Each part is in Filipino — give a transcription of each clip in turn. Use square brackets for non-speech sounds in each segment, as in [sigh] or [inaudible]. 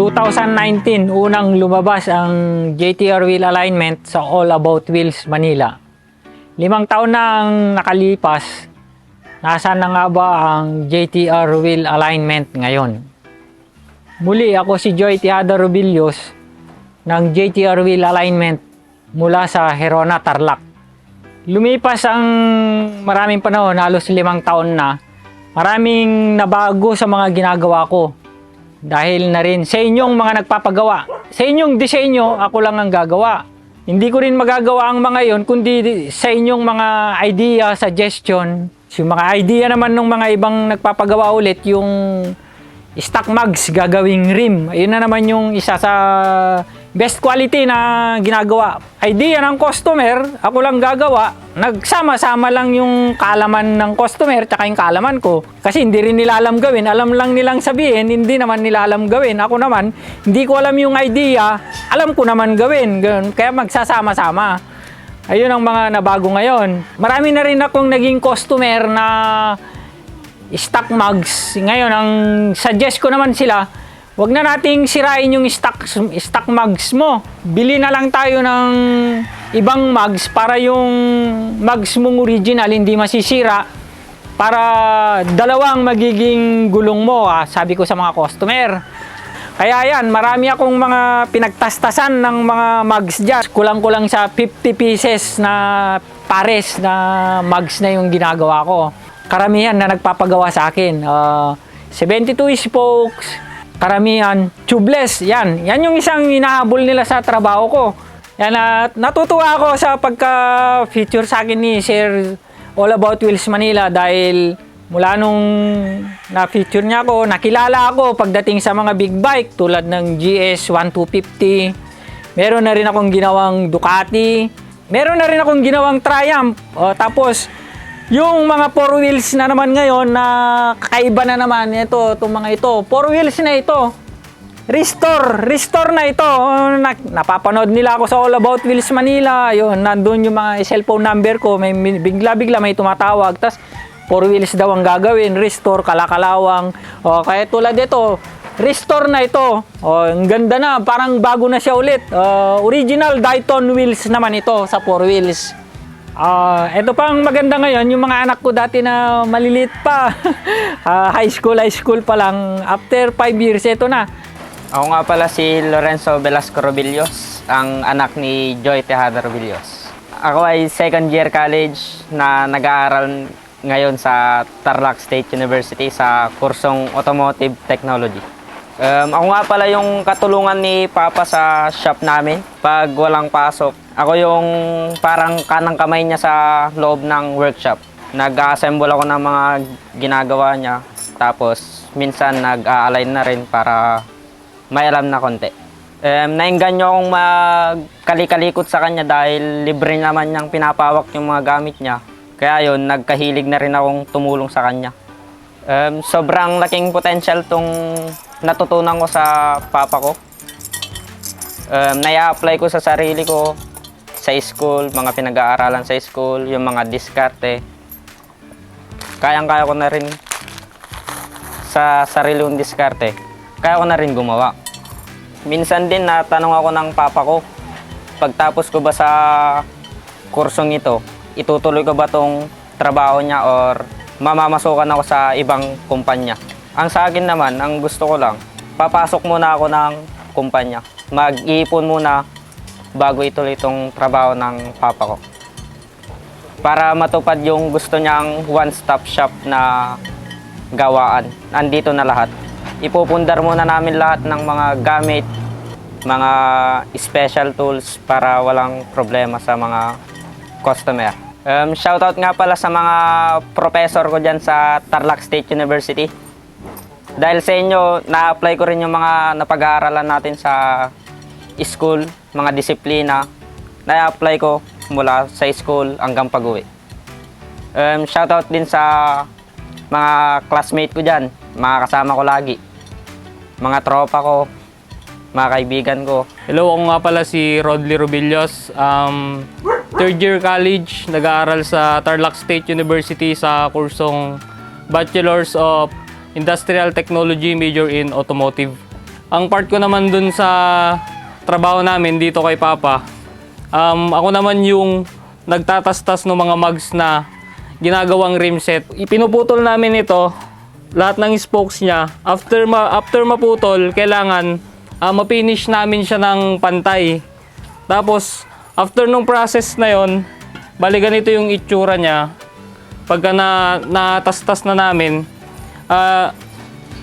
2019, unang lumabas ang JTR Wheel Alignment sa All About Wheels Manila. Limang taon na ang nakalipas, nasaan na nga ba ang JTR Wheel Alignment ngayon? Muli ako si Joy Tiada Rubilios ng JTR Wheel Alignment mula sa Herona, Tarlac. Lumipas ang maraming panahon, halos limang taon na, maraming nabago sa mga ginagawa ko. Dahil na rin sa inyong mga nagpapagawa. Sa inyong disenyo, ako lang ang gagawa. Hindi ko rin magagawa ang mga yon kundi sa inyong mga idea, suggestion. Yung mga idea naman ng mga ibang nagpapagawa ulit, yung stock mugs gagawing rim. Ayun na naman yung isa sa best quality na ginagawa. Idea ng customer, ako lang gagawa. Nagsama-sama lang yung kaalaman ng customer tsaka yung kaalaman ko. Kasi hindi rin nila alam gawin. Alam lang nilang sabihin, hindi naman nila alam gawin. Ako naman, hindi ko alam yung idea, alam ko naman gawin. Ganun. Kaya magsasama-sama. Ayun ang mga nabago ngayon. Marami na rin akong naging customer na stock mugs. Ngayon, ang suggest ko naman sila, wag na nating sirain yung stock, stock mugs mo. Bili na lang tayo ng ibang mugs para yung mugs mong original hindi masisira para dalawang magiging gulong mo, ah, sabi ko sa mga customer. Kaya yan, marami akong mga pinagtastasan ng mga mugs dyan. Kulang-kulang sa 50 pieces na pares na mugs na yung ginagawa ko. Karamihan na nagpapagawa sa akin. Uh, 72 spokes, karamihan tubeless. Yan, yan yung isang hinahabol nila sa trabaho ko. Yan, at natutuwa ako sa pagka-feature sa akin ni Sir All About Wheels Manila dahil mula nung na-feature niya ako, nakilala ako pagdating sa mga big bike tulad ng GS 1250. Meron na rin akong ginawang Ducati. Meron na rin akong ginawang Triumph. O, tapos, yung mga four wheels na naman ngayon na kakaiba na naman ito, itong mga ito. Four wheels na ito. Restore, restore na ito. Oh, Na, napapanood nila ako sa All About Wheels Manila. Yun, nandun yung mga cellphone number ko. May bigla-bigla may tumatawag. Tapos, four wheels daw ang gagawin. Restore, kalakalawang. O, kaya tulad ito, restore na ito. O, ang ganda na. Parang bago na siya ulit. Uh, original Dayton wheels naman ito sa four wheels. Ah, ito pang maganda ngayon, yung mga anak ko dati na malilit pa. [laughs] Ah, high school, high school pa lang. After 5 years, ito na. Ako nga pala si Lorenzo Velasco Robillos, ang anak ni Joy Tejada Robillos. Ako ay second year college na nag-aaral ngayon sa Tarlac State University sa kursong Automotive Technology. Um, ako nga pala yung katulungan ni Papa sa shop namin pag walang pasok. Ako yung parang kanang kamay niya sa loob ng workshop. Nag-assemble ako ng mga ginagawa niya. Tapos minsan nag-a-align na rin para may alam na konti. Um, nainganyo akong magkalikalikot sa kanya dahil libre naman niyang pinapawak yung mga gamit niya. Kaya yun, nagkahilig na rin akong tumulong sa kanya. Um, sobrang laking potential tong natutunan ko sa papa ko. Um, nai-apply ko sa sarili ko sa school, mga pinag-aaralan sa school, yung mga diskarte. Kayang-kaya ko na rin sa sarili kong diskarte. Kaya ko na rin gumawa. Minsan din natanong ako ng papa ko, pagtapos ko ba sa kursong ito, itutuloy ko ba tong trabaho niya or mamamasukan ako sa ibang kumpanya. Ang sa akin naman, ang gusto ko lang, papasok muna ako ng kumpanya. Mag-iipon muna bago ituloy itong trabaho ng papa ko. Para matupad yung gusto niyang one-stop shop na gawaan. Nandito na lahat. Ipupundar muna namin lahat ng mga gamit, mga special tools para walang problema sa mga customer. Um, shoutout nga pala sa mga professor ko dyan sa Tarlac State University. Dahil sa inyo, na-apply ko rin yung mga napag-aaralan natin sa school, mga disiplina. Na-apply ko mula sa school hanggang pag-uwi. Um, shoutout din sa mga classmate ko dyan, mga kasama ko lagi. Mga tropa ko, mga kaibigan ko. Hello, ako nga pala si Rodley Rubillos. Um, third year college, nag-aaral sa Tarlac State University sa kursong Bachelors of Industrial Technology major in Automotive. Ang part ko naman dun sa trabaho namin dito kay Papa, um, ako naman yung nagtatastas ng mga mugs na ginagawang rim set. Ipinuputol namin ito, lahat ng spokes niya. After, ma- after maputol, kailangan ah, mapinish namin siya ng pantay. Tapos, after nung process na yon, bali ganito yung itsura niya. Pagka na, natastas na namin, ah,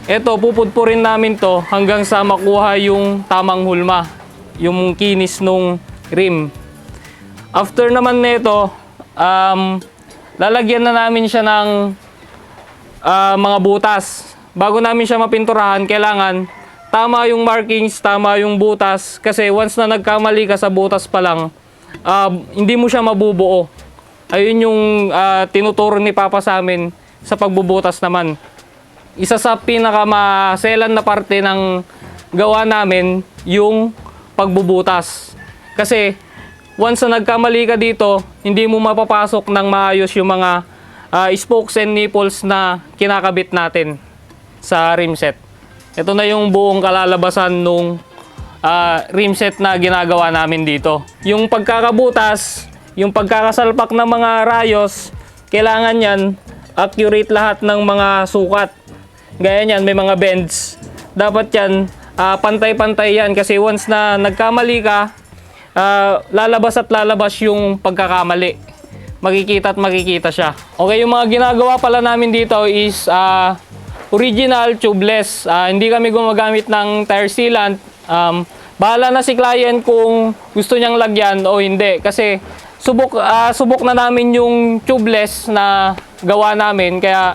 eto, pupudpurin namin to hanggang sa makuha yung tamang hulma, yung kinis nung rim. After naman nito, um, lalagyan na namin siya ng ah, mga butas. Bago namin siya mapinturahan, kailangan tama yung markings, tama yung butas. Kasi once na nagkamali ka sa butas pa lang, ah, hindi mo siya mabubuo. Ayun yung ah, tinuturo ni Papa sa amin sa pagbubutas naman. Isa sa pinakamaselan na parte ng gawa namin yung pagbubutas. Kasi once na nagkamali ka dito, hindi mo mapapasok ng maayos yung mga ah, spokes and nipples na kinakabit natin sa rim set. Ito na yung buong kalalabasan nung ah, rim set na ginagawa namin dito. Yung pagkakabutas, yung pagkakasalpak ng mga rayos, kailangan yan accurate lahat ng mga sukat. Gaya niyan, may mga bends. Dapat yan, ah, pantay-pantay yan kasi once na nagkamali ka, ah, lalabas at lalabas yung pagkakamali. Makikita at makikita siya. Okay, yung mga ginagawa pala namin dito is ah, original tubeless. Ah, hindi kami gumagamit ng tire sealant. Um, bahala na si client kung gusto niyang lagyan o hindi. Kasi subok, ah, subok na namin yung tubeless na gawa namin. Kaya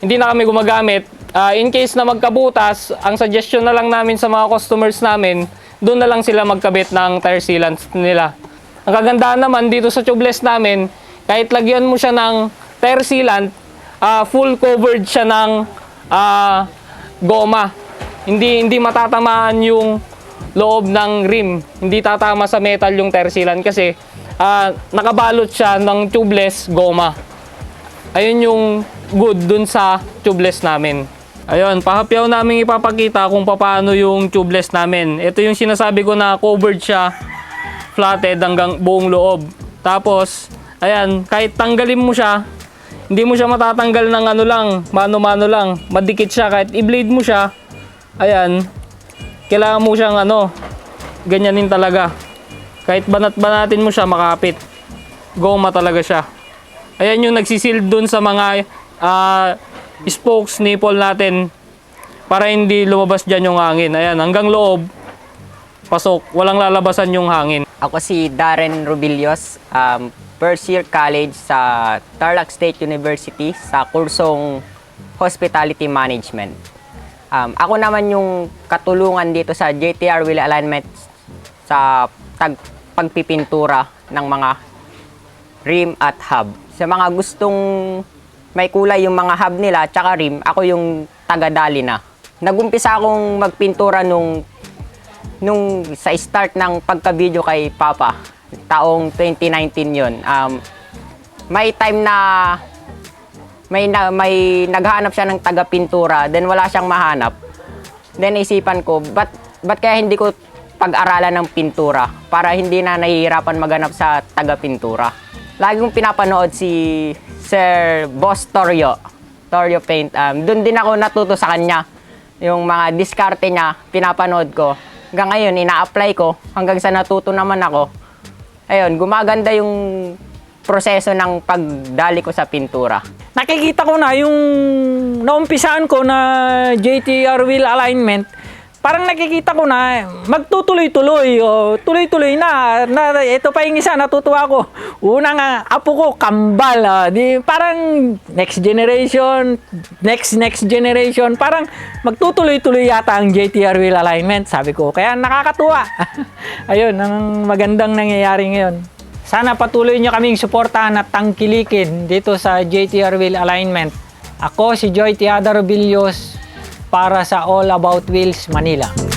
hindi na kami gumagamit. Ah, in case na magkabutas, ang suggestion na lang namin sa mga customers namin, doon na lang sila magkabit ng tire sealant nila. Ang kagandahan naman dito sa tubeless namin, kahit lagyan mo siya ng tire sealant, ah, full covered siya ng ah, goma. Hindi hindi matatamaan yung loob ng rim. Hindi tatama sa metal yung tire sealant kasi ah, nakabalot siya ng tubeless goma. Ayun yung good dun sa tubeless namin. Ayun, pahapyaw namin ipapakita kung paano yung tubeless namin. Ito yung sinasabi ko na covered siya flatted hanggang buong loob. Tapos, ayan, kahit tanggalin mo siya, hindi mo siya matatanggal ng ano lang, mano-mano lang. Madikit siya, kahit i-blade mo siya, ayan, kailangan mo siyang ano, ganyanin talaga. Kahit banat-banatin mo siya, makapit. Goma talaga siya. Ayan yung nagsisil dun sa mga ah, spokes nipple natin para hindi lumabas dyan yung hangin. Ayan, hanggang loob, pasok, walang lalabasan yung hangin. Ako si Darren Rubilios, um, first year college sa Tarlac State University sa kursong Hospitality Management. Um, ako naman yung katulungan dito sa JTR Wheel Alignment sa tag pagpipintura ng mga rim at hub. Sa mga gustong may kulay yung mga hub nila tsaka rim, ako yung tagadali na. Nagumpisa akong magpintura nung nung sa start ng pagka-video kay Papa, taong 2019 yon um, may time na may na, may naghahanap siya ng taga-pintura, then wala siyang mahanap. Then isipan ko, ba't, ba't kaya hindi ko pag-aralan ng pintura para hindi na nahihirapan maghanap sa taga-pintura. Lagi kong pinapanood si Sir Boss Torio, Torio Paint. Um, Doon din ako natuto sa kanya. Yung mga diskarte niya, pinapanood ko. Hanggang ngayon, ina-apply ko. Hanggang sa natuto naman ako. Ayun, gumaganda yung proseso ng pagdali ko sa pintura. nakikita ko na yung naumpisaan ko na JTR wheel alignment, parang nakikita ko na magtutuloy-tuloy, o tuloy-tuloy na, na. Ito pa yung isa, natutuwa ko. Unang ah, apo ko, kambal. ah. di, parang next generation, next next generation, parang magtutuloy-tuloy yata ang JTR wheel alignment, sabi ko. Kaya nakakatuwa. [laughs] Ayun, ang magandang nangyayari ngayon. Sana patuloy nyo kaming suportahan at tangkilikin dito sa JTR Wheel Alignment. Ako si Joy Tiada Robillos para sa All About Wheels Manila.